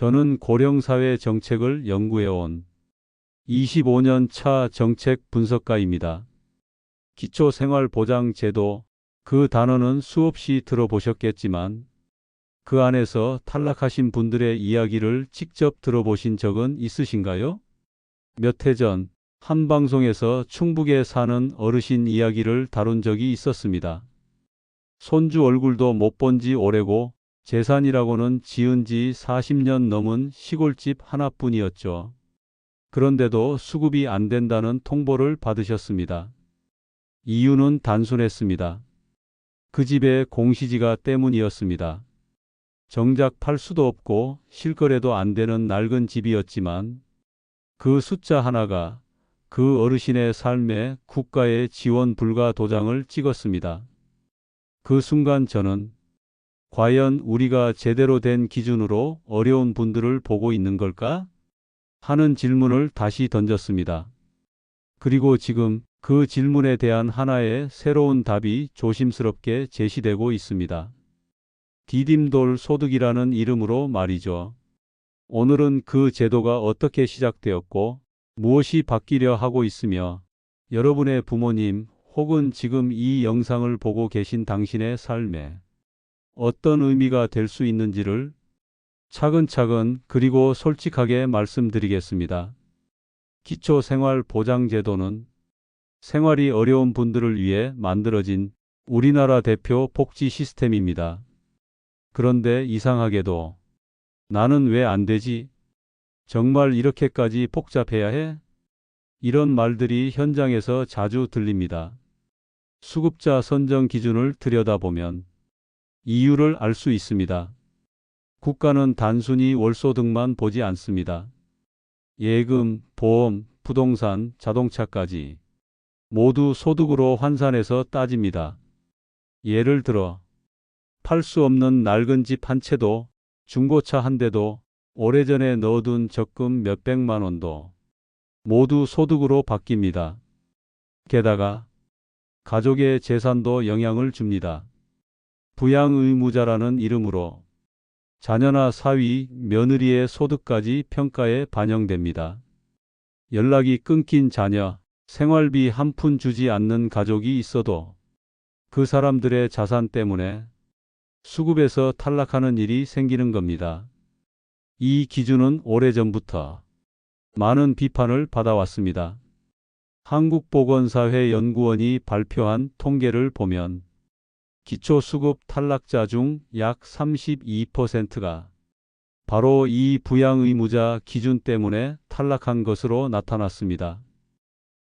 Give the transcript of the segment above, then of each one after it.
저는 고령사회 정책을 연구해온 25년 차 정책 분석가입니다. 기초생활보장제도 그 단어는 수없이 들어보셨겠지만 그 안에서 탈락하신 분들의 이야기를 직접 들어보신 적은 있으신가요? 몇 해 전 한 방송에서 충북에 사는 어르신 이야기를 다룬 적이 있었습니다. 손주 얼굴도 못 본 지 오래고 재산이라고는 지은 지 40년 넘은 시골집 하나뿐이었죠. 그런데도 수급이 안 된다는 통보를 받으셨습니다. 이유는 단순했습니다. 그 집의 공시지가 때문이었습니다. 정작 팔 수도 없고 실거래도 안 되는 낡은 집이었지만 그 숫자 하나가 그 어르신의 삶에 국가의 지원 불가 도장을 찍었습니다. 그 순간 저는 과연 우리가 제대로 된 기준으로 어려운 분들을 보고 있는 걸까? 하는 질문을 다시 던졌습니다. 그리고 지금 그 질문에 대한 하나의 새로운 답이 조심스럽게 제시되고 있습니다. 디딤돌 소득이라는 이름으로 말이죠. 오늘은 그 제도가 어떻게 시작되었고 무엇이 바뀌려 하고 있으며 여러분의 부모님 혹은 지금 이 영상을 보고 계신 당신의 삶에 어떤 의미가 될 수 있는지를 차근차근 그리고 솔직하게 말씀드리겠습니다. 기초생활보장제도는 생활이 어려운 분들을 위해 만들어진 우리나라 대표 복지 시스템입니다. 그런데 이상하게도 나는 왜 안 되지? 정말 이렇게까지 복잡해야 해? 이런 말들이 현장에서 자주 들립니다. 수급자 선정 기준을 들여다보면 이유를 알 수 있습니다. 국가는 단순히 월소득만 보지 않습니다. 예금, 보험, 부동산, 자동차까지 모두 소득으로 환산해서 따집니다. 예를 들어 팔 수 없는 낡은 집 한 채도 중고차 한 대도 오래전에 넣어둔 적금 몇백만 원도 모두 소득으로 바뀝니다. 게다가 가족의 재산도 영향을 줍니다. 부양의무자라는 이름으로 자녀나 사위, 며느리의 소득까지 평가에 반영됩니다. 연락이 끊긴 자녀, 생활비 한 푼 주지 않는 가족이 있어도 그 사람들의 자산 때문에 수급에서 탈락하는 일이 생기는 겁니다. 이 기준은 오래전부터 많은 비판을 받아왔습니다. 한국보건사회연구원이 발표한 통계를 보면 기초수급 탈락자 중 약 32%가 바로 이 부양의무자 기준 때문에 탈락한 것으로 나타났습니다.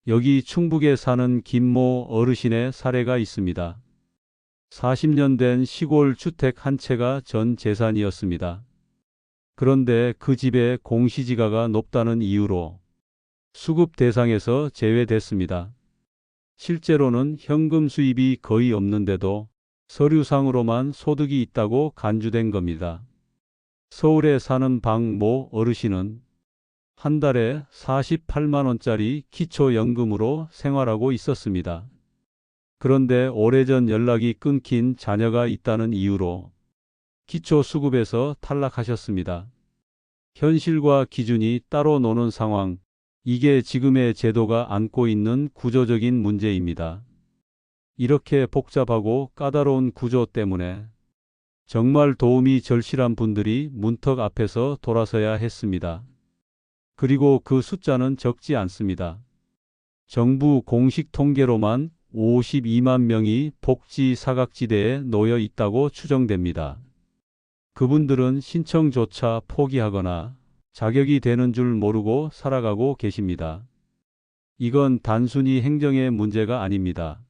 여기 충북에 사는 김모 어르신의 사례가 있습니다. 40년 된 시골 주택 한 채가 전 재산이었습니다. 그런데 그 집의 공시지가가 높다는 이유로 수급 대상에서 제외됐습니다. 실제로는 현금 수입이 거의 없는데도 서류상으로만 소득이 있다고 간주된 겁니다. 서울에 사는 박모 어르신은 한 달에 48만원짜리 기초연금으로 생활하고 있었습니다. 그런데 오래전 연락이 끊긴 자녀가 있다는 이유로 기초수급에서 탈락하셨습니다. 현실과 기준이 따로 노는 상황, 이게 지금의 제도가 안고 있는 구조적인 문제입니다. 이렇게 복잡하고 까다로운 구조 때문에 정말 도움이 절실한 분들이 문턱 앞에서 돌아서야 했습니다. 그리고 그 숫자는 적지 않습니다. 정부 공식 통계로만 52만 명이 복지 사각지대에 놓여 있다고 추정됩니다. 그분들은 신청조차 포기하거나 자격이 되는 줄 모르고 살아가고 계십니다. 이건 단순히 행정의 문제가 아닙니다.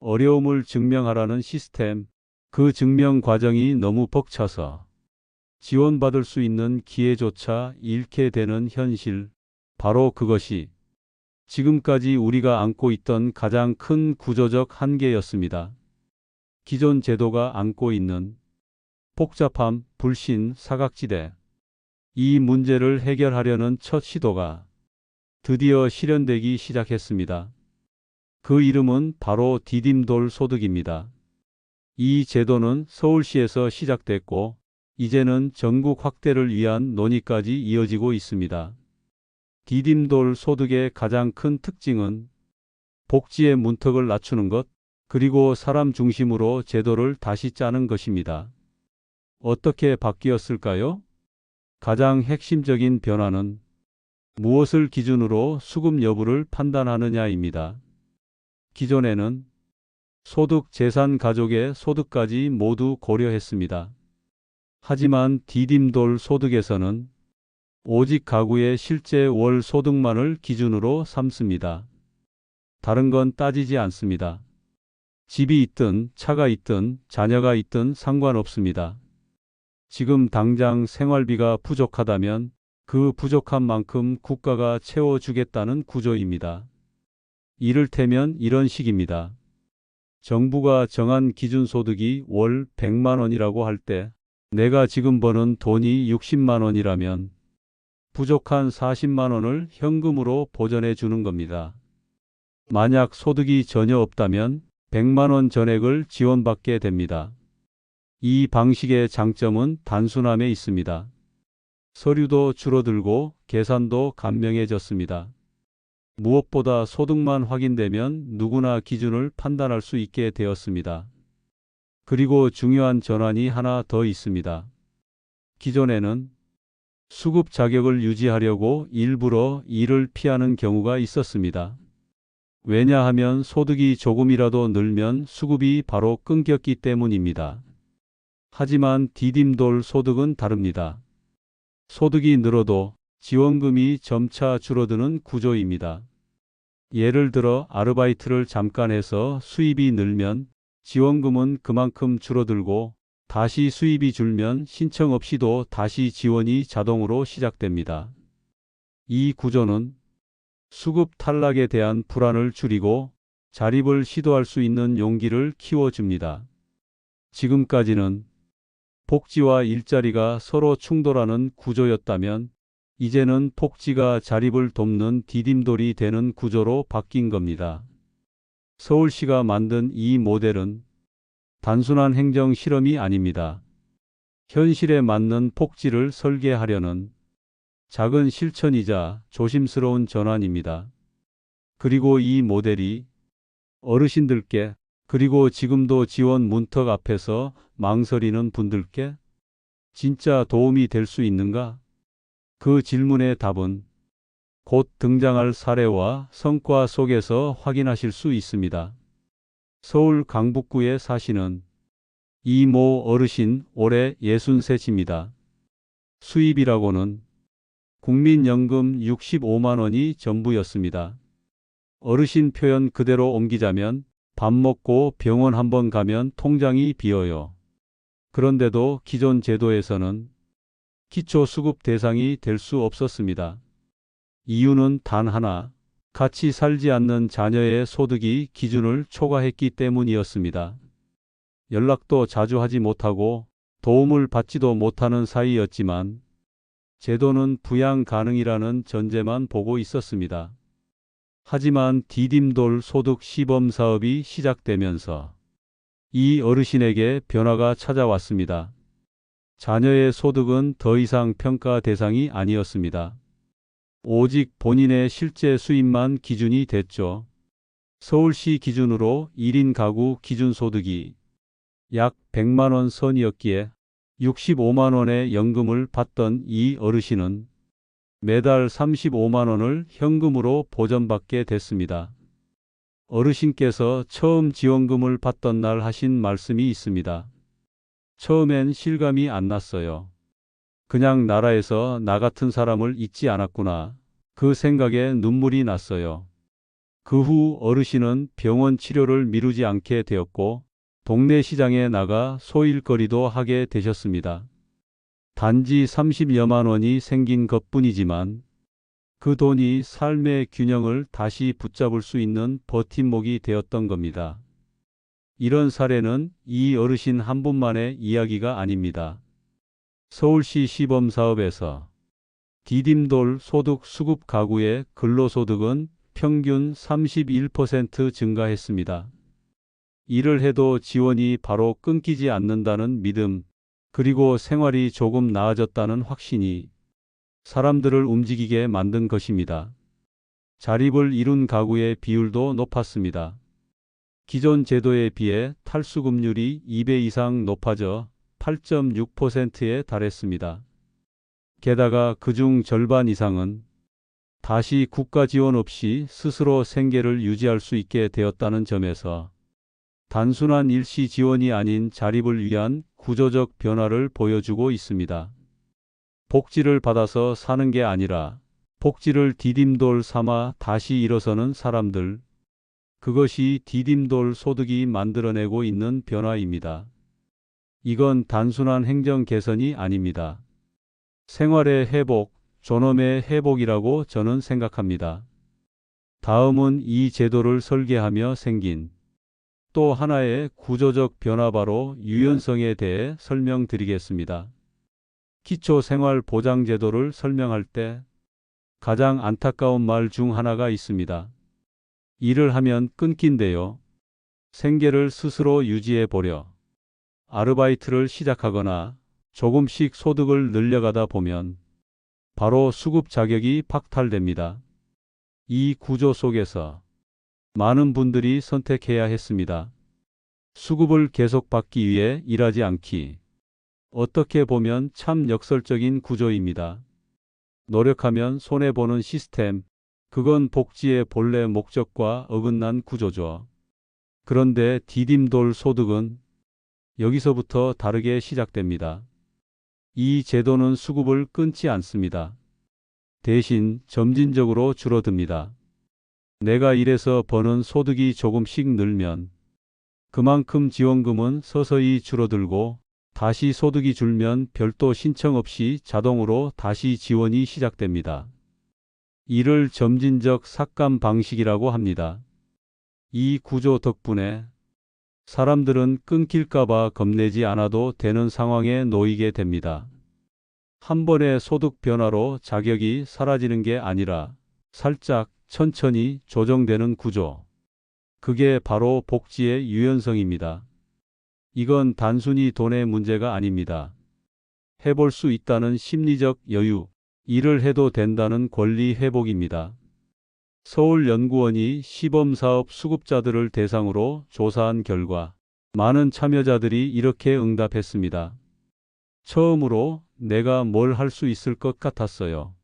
어려움을 증명하라는 시스템, 그 증명 과정이 너무 벅차서 지원받을 수 있는 기회조차 잃게 되는 현실, 바로 그것이 지금까지 우리가 안고 있던 가장 큰 구조적 한계였습니다. 기존 제도가 안고 있는 복잡함, 불신, 사각지대. 이 문제를 해결하려는 첫 시도가 드디어 실현되기 시작했습니다. 그 이름은 바로 디딤돌 소득입니다. 이 제도는 서울시에서 시작됐고 이제는 전국 확대를 위한 논의까지 이어지고 있습니다. 디딤돌 소득의 가장 큰 특징은 복지의 문턱을 낮추는 것, 그리고 사람 중심으로 제도를 다시 짜는 것입니다. 어떻게 바뀌었을까요? 가장 핵심적인 변화는 무엇을 기준으로 수급 여부를 판단하느냐입니다. 기존에는 소득, 재산, 가족의 소득까지 모두 고려했습니다. 하지만 디딤돌 소득에서는 오직 가구의 실제 월 소득만을 기준으로 삼습니다. 다른 건 따지지 않습니다. 집이 있든 차가 있든 자녀가 있든 상관없습니다. 지금 당장 생활비가 부족하다면 그 부족한 만큼 국가가 채워주겠다는 구조입니다. 이를테면 이런 식입니다. 정부가 정한 기준 소득이 월 100만 원이라고 할 때 내가 지금 버는 돈이 60만 원이라면 부족한 40만 원을 현금으로 보전해 주는 겁니다. 만약 소득이 전혀 없다면 100만 원 전액을 지원받게 됩니다. 이 방식의 장점은 단순함에 있습니다. 서류도 줄어들고 계산도 간명해졌습니다. 무엇보다 소득만 확인되면 누구나 기준을 판단할 수 있게 되었습니다. 그리고 중요한 전환이 하나 더 있습니다. 기존에는 수급 자격을 유지하려고 일부러 일을 피하는 경우가 있었습니다. 왜냐하면 소득이 조금이라도 늘면 수급이 바로 끊겼기 때문입니다. 하지만 디딤돌 소득은 다릅니다. 소득이 늘어도 지원금이 점차 줄어드는 구조입니다. 예를 들어 아르바이트를 잠깐 해서 수입이 늘면 지원금은 그만큼 줄어들고 다시 수입이 줄면 신청 없이도 다시 지원이 자동으로 시작됩니다. 이 구조는 수급 탈락에 대한 불안을 줄이고 자립을 시도할 수 있는 용기를 키워줍니다. 지금까지는 복지와 일자리가 서로 충돌하는 구조였다면 이제는 복지가 자립을 돕는 디딤돌이 되는 구조로 바뀐 겁니다. 서울시가 만든 이 모델은 단순한 행정 실험이 아닙니다. 현실에 맞는 복지를 설계하려는 작은 실천이자 조심스러운 전환입니다. 그리고 이 모델이 어르신들께 그리고 지금도 지원 문턱 앞에서 망설이는 분들께 진짜 도움이 될 수 있는가? 그 질문의 답은 곧 등장할 사례와 성과 속에서 확인하실 수 있습니다. 서울 강북구에 사시는 이모 어르신 올해 63입니다. 수입이라고는 국민연금 65만 원이 전부였습니다. 어르신 표현 그대로 옮기자면 밥 먹고 병원 한번 가면 통장이 비어요. 그런데도 기존 제도에서는 기초 수급 대상이 될 수 없었습니다. 이유는 단 하나, 같이 살지 않는 자녀의 소득이 기준을 초과했기 때문이었습니다. 연락도 자주 하지 못하고 도움을 받지도 못하는 사이였지만 제도는 부양 가능이라는 전제만 보고 있었습니다. 하지만 디딤돌 소득 시범 사업이 시작되면서 이 어르신에게 변화가 찾아왔습니다. 자녀의 소득은 더 이상 평가 대상이 아니었습니다. 오직 본인의 실제 수입만 기준이 됐죠. 서울시 기준으로 1인 가구 기준 소득이 약 100만 원 선이었기에 65만 원의 연금을 받던 이 어르신은 매달 35만 원을 현금으로 보전받게 됐습니다. 어르신께서 처음 지원금을 받던 날 하신 말씀이 있습니다. 처음엔 실감이 안 났어요. 그냥 나라에서 나 같은 사람을 잊지 않았구나. 그 생각에 눈물이 났어요. 그 후 어르신은 병원 치료를 미루지 않게 되었고 동네 시장에 나가 소일거리도 하게 되셨습니다. 단지 30여만 원이 생긴 것 뿐이지만 그 돈이 삶의 균형을 다시 붙잡을 수 있는 버팀목이 되었던 겁니다. 이런 사례는 이 어르신 한 분만의 이야기가 아닙니다. 서울시 시범사업에서 디딤돌 소득 수급 가구의 근로소득은 평균 31% 증가했습니다. 일을 해도 지원이 바로 끊기지 않는다는 믿음, 그리고 생활이 조금 나아졌다는 확신이 사람들을 움직이게 만든 것입니다. 자립을 이룬 가구의 비율도 높았습니다. 기존 제도에 비해 탈수급률이 2배 이상 높아져 8.6%에 달했습니다. 게다가 그중 절반 이상은 다시 국가 지원 없이 스스로 생계를 유지할 수 있게 되었다는 점에서 단순한 일시 지원이 아닌 자립을 위한 구조적 변화를 보여주고 있습니다. 복지를 받아서 사는 게 아니라 복지를 디딤돌 삼아 다시 일어서는 사람들. 그것이 디딤돌 소득이 만들어내고 있는 변화입니다. 이건 단순한 행정 개선이 아닙니다. 생활의 회복, 존엄의 회복이라고 저는 생각합니다. 다음은 이 제도를 설계하며 생긴 또 하나의 구조적 변화 바로 유연성에 대해 설명드리겠습니다. 기초생활보장제도를 설명할 때 가장 안타까운 말 중 하나가 있습니다. 일을 하면 끊긴대요. 생계를 스스로 유지해 보려. 아르바이트를 시작하거나 조금씩 소득을 늘려가다 보면 바로 수급 자격이 박탈됩니다. 이 구조 속에서 많은 분들이 선택해야 했습니다. 수급을 계속 받기 위해 일하지 않기. 어떻게 보면 참 역설적인 구조입니다. 노력하면 손해보는 시스템, 그건 복지의 본래 목적과 어긋난 구조죠. 그런데 디딤돌 소득은 여기서부터 다르게 시작됩니다. 이 제도는 수급을 끊지 않습니다. 대신 점진적으로 줄어듭니다. 내가 일해서 버는 소득이 조금씩 늘면 그만큼 지원금은 서서히 줄어들고 다시 소득이 줄면 별도 신청 없이 자동으로 다시 지원이 시작됩니다. 이를 점진적 삭감 방식이라고 합니다. 이 구조 덕분에 사람들은 끊길까봐 겁내지 않아도 되는 상황에 놓이게 됩니다. 한 번의 소득 변화로 자격이 사라지는 게 아니라 살짝 천천히 조정되는 구조. 그게 바로 복지의 유연성입니다. 이건 단순히 돈의 문제가 아닙니다. 해볼 수 있다는 심리적 여유, 일을 해도 된다는 권리 회복입니다. 서울연구원이 시범사업 수급자들을 대상으로 조사한 결과 많은 참여자들이 이렇게 응답했습니다. 처음으로 내가 뭘 할 수 있을 것 같았어요.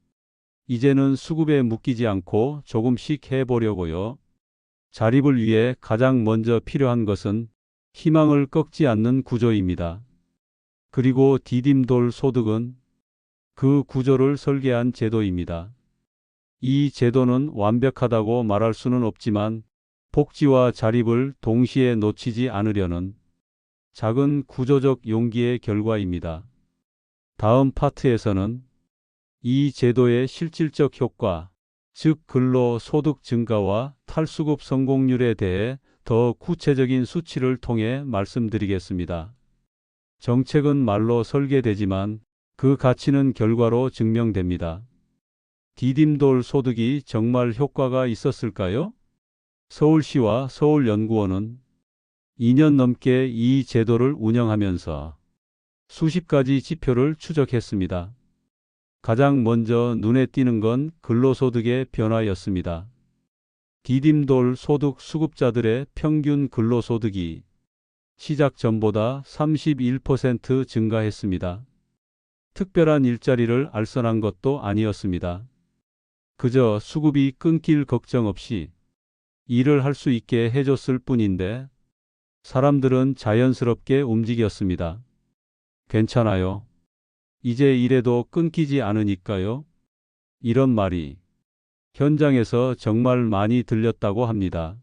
이제는 수급에 묶이지 않고 조금씩 해보려고요. 자립을 위해 가장 먼저 필요한 것은 희망을 꺾지 않는 구조입니다. 그리고 디딤돌 소득은 그 구조를 설계한 제도입니다. 이 제도는 완벽하다고 말할 수는 없지만 복지와 자립을 동시에 놓치지 않으려는 작은 구조적 용기의 결과입니다. 다음 파트에서는 이 제도의 실질적 효과, 즉 근로 소득 증가와 탈수급 성공률에 대해 더 구체적인 수치를 통해 말씀드리겠습니다. 정책은 말로 설계되지만 그 가치는 결과로 증명됩니다. 디딤돌 소득이 정말 효과가 있었을까요? 서울시와 서울연구원은 2년 넘게 이 제도를 운영하면서 수십 가지 지표를 추적했습니다. 가장 먼저 눈에 띄는 건 근로소득의 변화였습니다. 디딤돌 소득 수급자들의 평균 근로소득이 시작 전보다 31% 증가했습니다. 특별한 일자리를 알선한 것도 아니었습니다. 그저 수급이 끊길 걱정 없이 일을 할 수 있게 해줬을 뿐인데 사람들은 자연스럽게 움직였습니다. 괜찮아요. 이제 일해도 끊기지 않으니까요. 이런 말이 현장에서 정말 많이 들렸다고 합니다.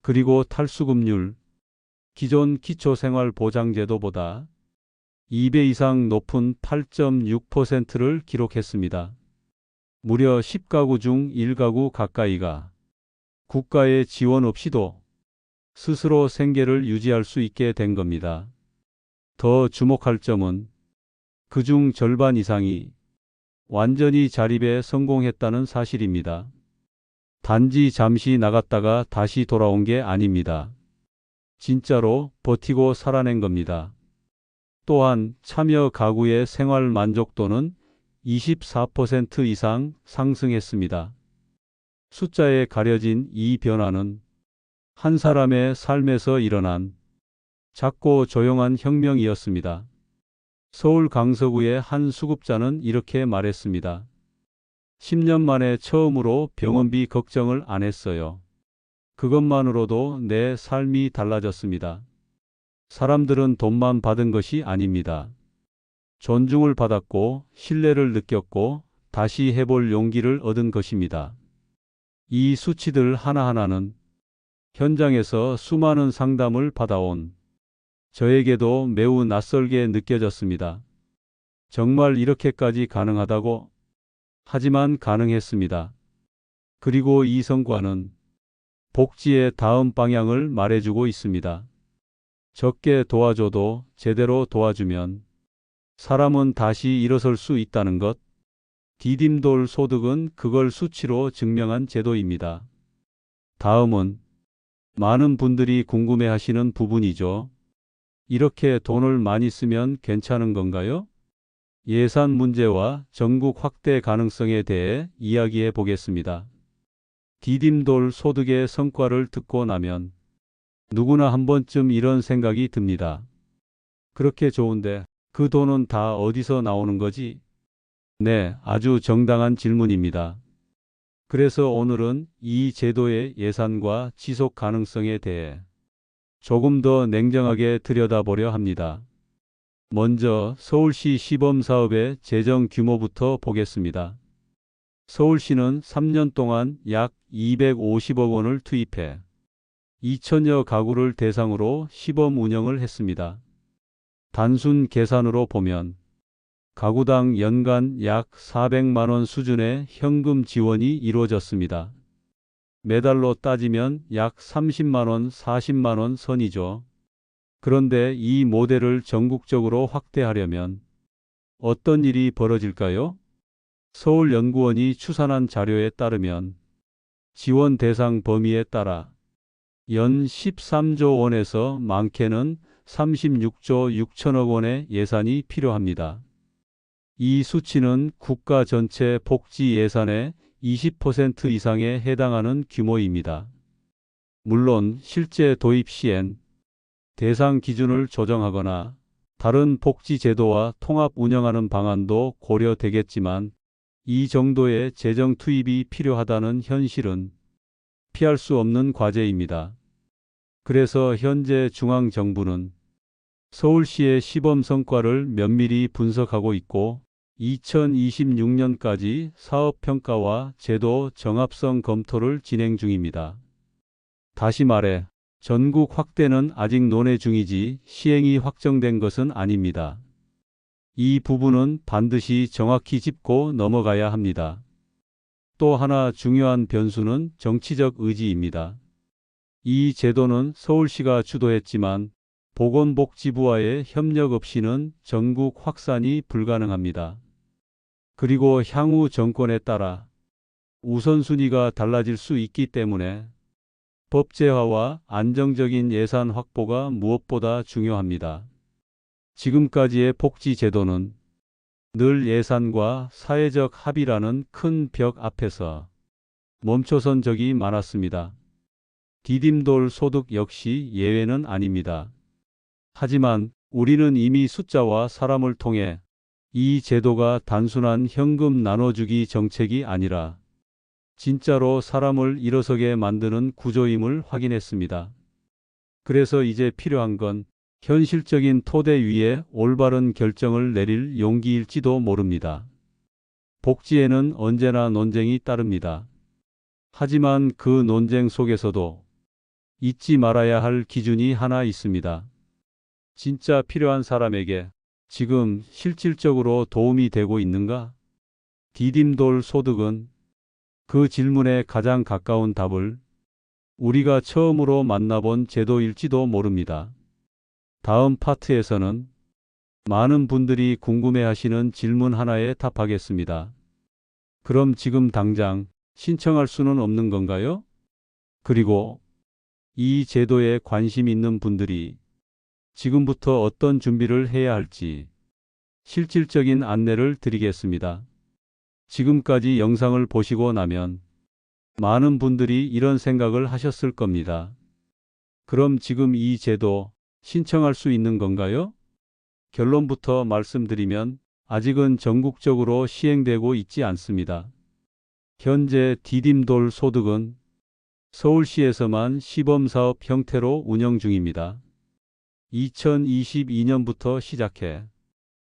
그리고 탈수급률, 기존 기초생활보장제도보다 2배 이상 높은 8.6%를 기록했습니다. 무려 10가구 중 1가구 가까이가 국가의 지원 없이도 스스로 생계를 유지할 수 있게 된 겁니다. 더 주목할 점은 그중 절반 이상이 완전히 자립에 성공했다는 사실입니다. 단지 잠시 나갔다가 다시 돌아온 게 아닙니다. 진짜로 버티고 살아낸 겁니다. 또한 참여 가구의 생활 만족도는 24% 이상 상승했습니다. 숫자에 가려진 이 변화는 한 사람의 삶에서 일어난 작고 조용한 혁명이었습니다. 서울 강서구의 한 수급자는 이렇게 말했습니다. 10년 만에 처음으로 병원비 걱정을 안 했어요. 그것만으로도 내 삶이 달라졌습니다. 사람들은 돈만 받은 것이 아닙니다. 존중을 받았고 신뢰를 느꼈고 다시 해볼 용기를 얻은 것입니다. 이 수치들 하나하나는 현장에서 수많은 상담을 받아온 저에게도 매우 낯설게 느껴졌습니다. 정말 이렇게까지 가능하다고? 하지만 가능했습니다. 그리고 이 성과는 복지의 다음 방향을 말해주고 있습니다. 적게 도와줘도 제대로 도와주면 사람은 다시 일어설 수 있다는 것. 디딤돌 소득은 그걸 수치로 증명한 제도입니다. 다음은 많은 분들이 궁금해 하시는 부분이죠. 이렇게 돈을 많이 쓰면 괜찮은 건가요? 예산 문제와 전국 확대 가능성에 대해 이야기해 보겠습니다. 디딤돌 소득의 성과를 듣고 나면 누구나 한 번쯤 이런 생각이 듭니다. 그렇게 좋은데 그 돈은 다 어디서 나오는 거지? 네, 아주 정당한 질문입니다. 그래서 오늘은 이 제도의 예산과 지속 가능성에 대해 조금 더 냉정하게 들여다보려 합니다. 먼저 서울시 시범 사업의 재정 규모부터 보겠습니다. 서울시는 3년 동안 약 250억 원을 투입해 2천여 가구를 대상으로 시범 운영을 했습니다. 단순 계산으로 보면 가구당 연간 약 400만 원 수준의 현금 지원이 이루어졌습니다. 매달로 따지면 약 30만 원, 40만 원 선이죠. 그런데 이 모델을 전국적으로 확대하려면 어떤 일이 벌어질까요? 서울연구원이 추산한 자료에 따르면 지원 대상 범위에 따라 연 13조 원에서 많게는 36조 6천억 원의 예산이 필요합니다. 이 수치는 국가 전체 복지 예산의 20% 이상에 해당하는 규모입니다. 물론 실제 도입 시엔 대상 기준을 조정하거나 다른 복지 제도와 통합 운영하는 방안도 고려되겠지만 이 정도의 재정 투입이 필요하다는 현실은 피할 수 없는 과제입니다. 그래서 현재 중앙정부는 서울시의 시범 성과를 면밀히 분석하고 있고 2026년까지 사업 평가와 제도 정합성 검토를 진행 중입니다. 다시 말해 전국 확대는 아직 논의 중이지 시행이 확정된 것은 아닙니다. 이 부분은 반드시 정확히 짚고 넘어가야 합니다. 또 하나 중요한 변수는 정치적 의지입니다. 이 제도는 서울시가 주도했지만 보건복지부와의 협력 없이는 전국 확산이 불가능합니다. 그리고 향후 정권에 따라 우선순위가 달라질 수 있기 때문에 법제화와 안정적인 예산 확보가 무엇보다 중요합니다. 지금까지의 복지 제도는 늘 예산과 사회적 합의라는 큰 벽 앞에서 멈춰선 적이 많았습니다. 디딤돌 소득 역시 예외는 아닙니다. 하지만 우리는 이미 숫자와 사람을 통해 이 제도가 단순한 현금 나눠주기 정책이 아니라 진짜로 사람을 일어서게 만드는 구조임을 확인했습니다. 그래서 이제 필요한 건 현실적인 토대 위에 올바른 결정을 내릴 용기일지도 모릅니다. 복지에는 언제나 논쟁이 따릅니다. 하지만 그 논쟁 속에서도 잊지 말아야 할 기준이 하나 있습니다. 진짜 필요한 사람에게 지금 실질적으로 도움이 되고 있는가? 디딤돌 소득은 그 질문에 가장 가까운 답을 우리가 처음으로 만나본 제도일지도 모릅니다. 다음 파트에서는 많은 분들이 궁금해 하시는 질문 하나에 답하겠습니다. 그럼 지금 당장 신청할 수는 없는 건가요? 그리고 이 제도에 관심 있는 분들이 지금부터 어떤 준비를 해야 할지 실질적인 안내를 드리겠습니다. 지금까지 영상을 보시고 나면 많은 분들이 이런 생각을 하셨을 겁니다. 그럼 지금 이 제도 신청할 수 있는 건가요? 결론부터 말씀드리면 아직은 전국적으로 시행되고 있지 않습니다. 현재 디딤돌 소득은 서울시에서만 시범사업 형태로 운영 중입니다. 2022년부터 시작해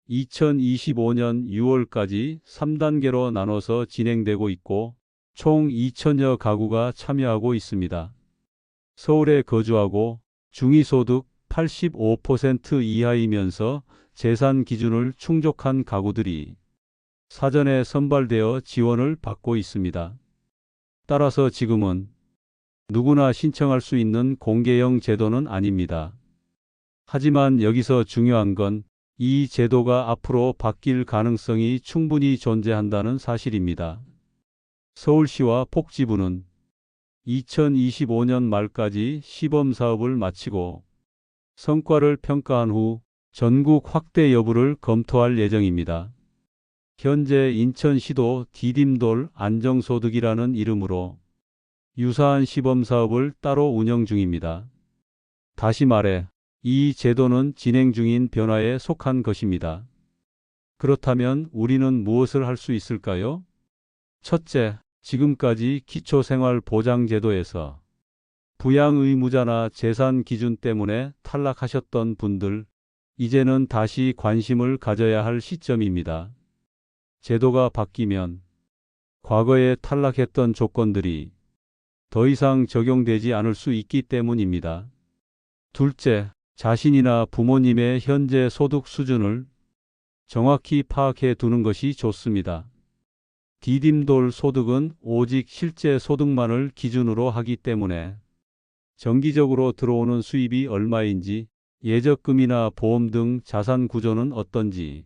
2025년 6월까지 3단계로 나눠서 진행되고 있고 총 2천여 가구가 참여하고 있습니다. 서울에 거주하고 중위소득 85% 이하이면서 재산 기준을 충족한 가구들이 사전에 선발되어 지원을 받고 있습니다. 따라서 지금은 누구나 신청할 수 있는 공개형 제도는 아닙니다. 하지만 여기서 중요한 건 이 제도가 앞으로 바뀔 가능성이 충분히 존재한다는 사실입니다. 서울시와 복지부는 2025년 말까지 시범 사업을 마치고 성과를 평가한 후 전국 확대 여부를 검토할 예정입니다. 현재 인천시도 디딤돌 안정소득이라는 이름으로 유사한 시범 사업을 따로 운영 중입니다. 다시 말해 이 제도는 진행 중인 변화에 속한 것입니다. 그렇다면 우리는 무엇을 할 수 있을까요? 첫째, 지금까지 기초생활보장제도에서 부양 의무자나 재산 기준 때문에 탈락하셨던 분들, 이제는 다시 관심을 가져야 할 시점입니다. 제도가 바뀌면 과거에 탈락했던 조건들이 더 이상 적용되지 않을 수 있기 때문입니다. 둘째, 자신이나 부모님의 현재 소득 수준을 정확히 파악해 두는 것이 좋습니다. 디딤돌 소득은 오직 실제 소득만을 기준으로 하기 때문에 정기적으로 들어오는 수입이 얼마인지 예적금이나 보험 등 자산 구조는 어떤지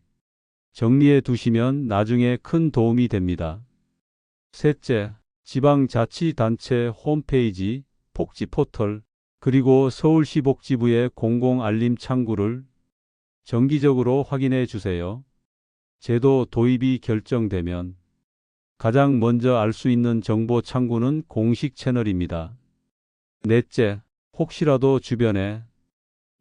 정리해 두시면 나중에 큰 도움이 됩니다. 셋째, 지방자치단체 홈페이지, 복지 포털, 그리고 서울시 복지부의 공공 알림 창구를 정기적으로 확인해 주세요. 제도 도입이 결정되면 가장 먼저 알 수 있는 정보 창구는 공식 채널입니다. 넷째, 혹시라도 주변에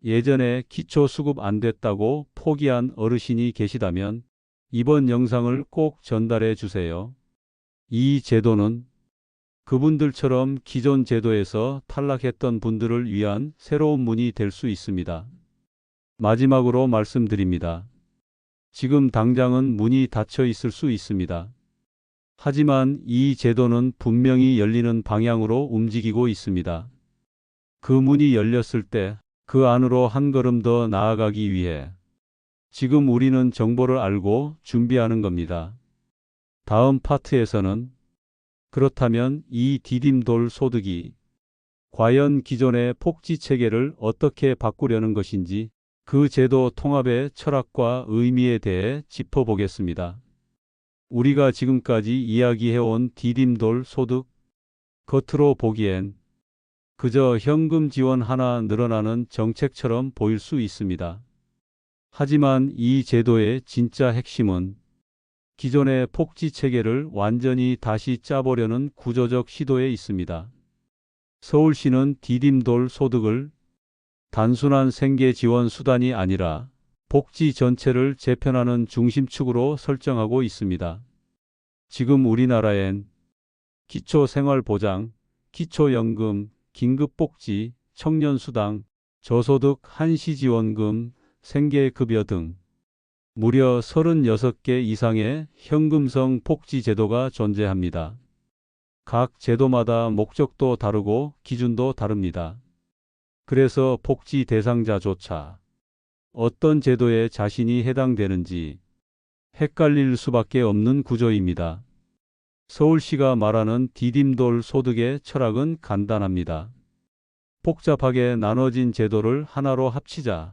예전에 기초 수급 안 됐다고 포기한 어르신이 계시다면 이번 영상을 꼭 전달해 주세요. 이 제도는 그분들처럼 기존 제도에서 탈락했던 분들을 위한 새로운 문이 될 수 있습니다. 마지막으로 말씀드립니다. 지금 당장은 문이 닫혀 있을 수 있습니다. 하지만 이 제도는 분명히 열리는 방향으로 움직이고 있습니다. 그 문이 열렸을 때 그 안으로 한 걸음 더 나아가기 위해 지금 우리는 정보를 알고 준비하는 겁니다. 다음 파트에서는 그렇다면 이 디딤돌 소득이 과연 기존의 복지 체계를 어떻게 바꾸려는 것인지 그 제도 통합의 철학과 의미에 대해 짚어보겠습니다. 우리가 지금까지 이야기해온 디딤돌 소득, 겉으로 보기엔 그저 현금 지원 하나 늘어나는 정책처럼 보일 수 있습니다. 하지만 이 제도의 진짜 핵심은 기존의 복지 체계를 완전히 다시 짜보려는 구조적 시도에 있습니다. 서울시는 디딤돌 소득을 단순한 생계 지원 수단이 아니라 복지 전체를 재편하는 중심축으로 설정하고 있습니다. 지금 우리나라엔 기초생활보장, 기초연금, 긴급복지, 청년수당, 저소득 한시지원금, 생계급여 등 무려 36개 이상의 현금성 복지 제도가 존재합니다. 각 제도마다 목적도 다르고 기준도 다릅니다. 그래서 복지 대상자조차 어떤 제도에 자신이 해당되는지 헷갈릴 수밖에 없는 구조입니다. 서울시가 말하는 디딤돌 소득의 철학은 간단합니다. 복잡하게 나눠진 제도를 하나로 합치자.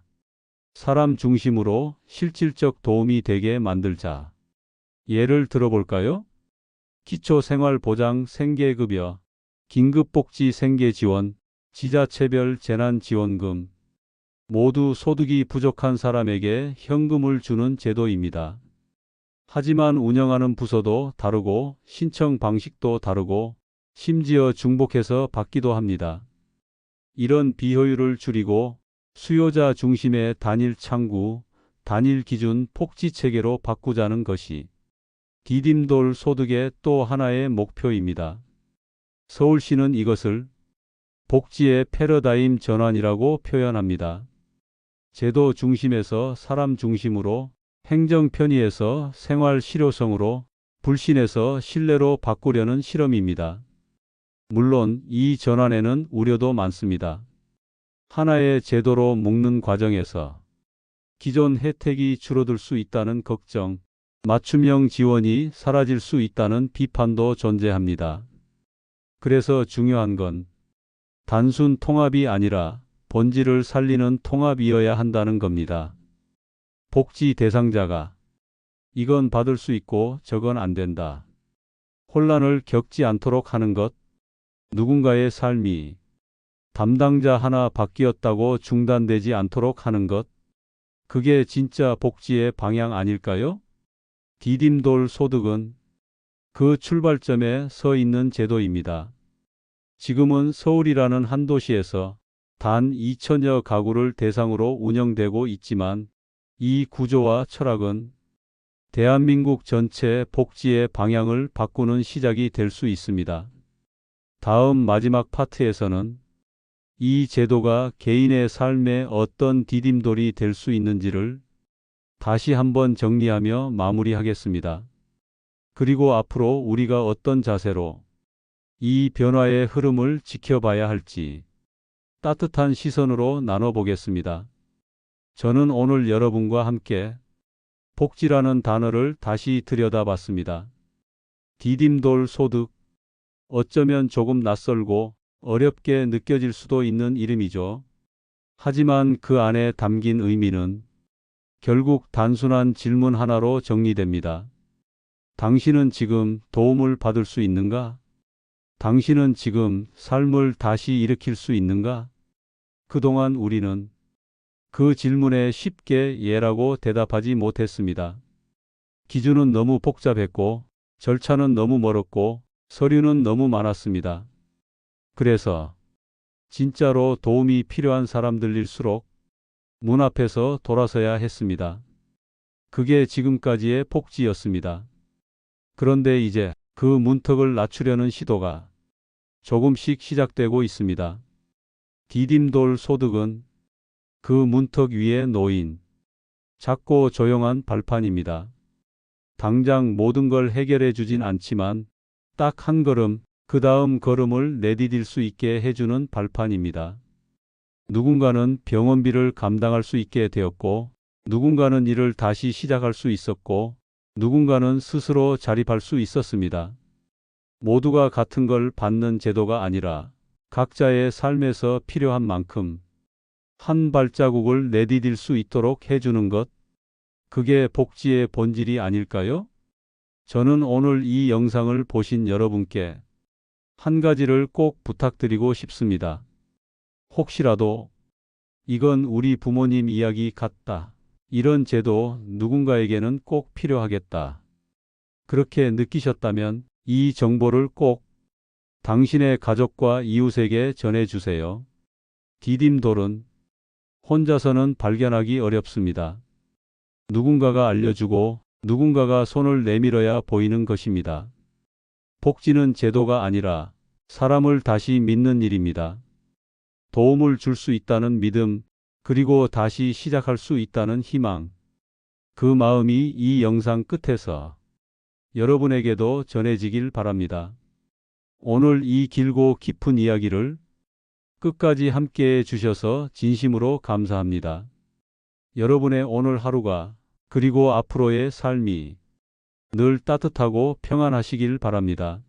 사람 중심으로 실질적 도움이 되게 만들자. 예를 들어볼까요? 기초생활보장 생계급여, 긴급복지 생계지원, 지자체별 재난지원금, 모두 소득이 부족한 사람에게 현금을 주는 제도입니다. 하지만 운영하는 부서도 다르고 신청 방식도 다르고 심지어 중복해서 받기도 합니다. 이런 비효율을 줄이고 수요자 중심의 단일 창구, 단일 기준 폭지 체계로 바꾸자는 것이 디딤돌 소득의 또 하나의 목표입니다. 서울시는 이것을 복지의 패러다임 전환이라고 표현합니다. 제도 중심에서 사람 중심으로 행정 편의에서 생활 실효성으로 불신에서 신뢰로 바꾸려는 실험입니다. 물론 이 전환에는 우려도 많습니다. 하나의 제도로 묶는 과정에서 기존 혜택이 줄어들 수 있다는 걱정, 맞춤형 지원이 사라질 수 있다는 비판도 존재합니다. 그래서 중요한 건 단순 통합이 아니라 본질을 살리는 통합이어야 한다는 겁니다. 복지 대상자가 이건 받을 수 있고 저건 안 된다. 혼란을 겪지 않도록 하는 것, 누군가의 삶이 담당자 하나 바뀌었다고 중단되지 않도록 하는 것, 그게 진짜 복지의 방향 아닐까요? 디딤돌 소득은 그 출발점에 서 있는 제도입니다. 지금은 서울이라는 한 도시에서 단 2천여 가구를 대상으로 운영되고 있지만 이 구조와 철학은 대한민국 전체 복지의 방향을 바꾸는 시작이 될 수 있습니다. 다음 마지막 파트에서는 이 제도가 개인의 삶에 어떤 디딤돌이 될 수 있는지를 다시 한번 정리하며 마무리하겠습니다. 그리고 앞으로 우리가 어떤 자세로 이 변화의 흐름을 지켜봐야 할지 따뜻한 시선으로 나눠보겠습니다. 저는 오늘 여러분과 함께 복지라는 단어를 다시 들여다봤습니다. 디딤돌 소득. 어쩌면 조금 낯설고 어렵게 느껴질 수도 있는 이름이죠. 하지만 그 안에 담긴 의미는 결국 단순한 질문 하나로 정리됩니다. 당신은 지금 도움을 받을 수 있는가? 당신은 지금 삶을 다시 일으킬 수 있는가? 그동안 우리는 그 질문에 쉽게 예라고 대답하지 못했습니다. 기준은 너무 복잡했고, 절차는 너무 멀었고, 서류는 너무 많았습니다. 그래서 진짜로 도움이 필요한 사람들일수록 문 앞에서 돌아서야 했습니다. 그게 지금까지의 복지였습니다. 그런데 이제 그 문턱을 낮추려는 시도가 조금씩 시작되고 있습니다. 디딤돌 소득은 그 문턱 위에 놓인 작고 조용한 발판입니다. 당장 모든 걸 해결해 주진 않지만 딱 한 걸음 그 다음 걸음을 내디딜 수 있게 해주는 발판입니다. 누군가는 병원비를 감당할 수 있게 되었고 누군가는 일을 다시 시작할 수 있었고 누군가는 스스로 자립할 수 있었습니다. 모두가 같은 걸 받는 제도가 아니라 각자의 삶에서 필요한 만큼 한 발자국을 내디딜 수 있도록 해주는 것, 그게 복지의 본질이 아닐까요? 저는 오늘 이 영상을 보신 여러분께 한 가지를 꼭 부탁드리고 싶습니다. 혹시라도 이건 우리 부모님 이야기 같다. 이런 제도 누군가에게는 꼭 필요하겠다. 그렇게 느끼셨다면 이 정보를 꼭 당신의 가족과 이웃에게 전해주세요. 디딤돌은 혼자서는 발견하기 어렵습니다. 누군가가 알려주고 누군가가 손을 내밀어야 보이는 것입니다. 복지는 제도가 아니라 사람을 다시 믿는 일입니다. 도움을 줄 수 있다는 믿음, 그리고 다시 시작할 수 있다는 희망. 그 마음이 이 영상 끝에서 여러분에게도 전해지길 바랍니다. 오늘 이 길고 깊은 이야기를 끝까지 함께 해 주셔서 진심으로 감사합니다. 여러분의 오늘 하루가 그리고 앞으로의 삶이 늘 따뜻하고 평안하시길 바랍니다.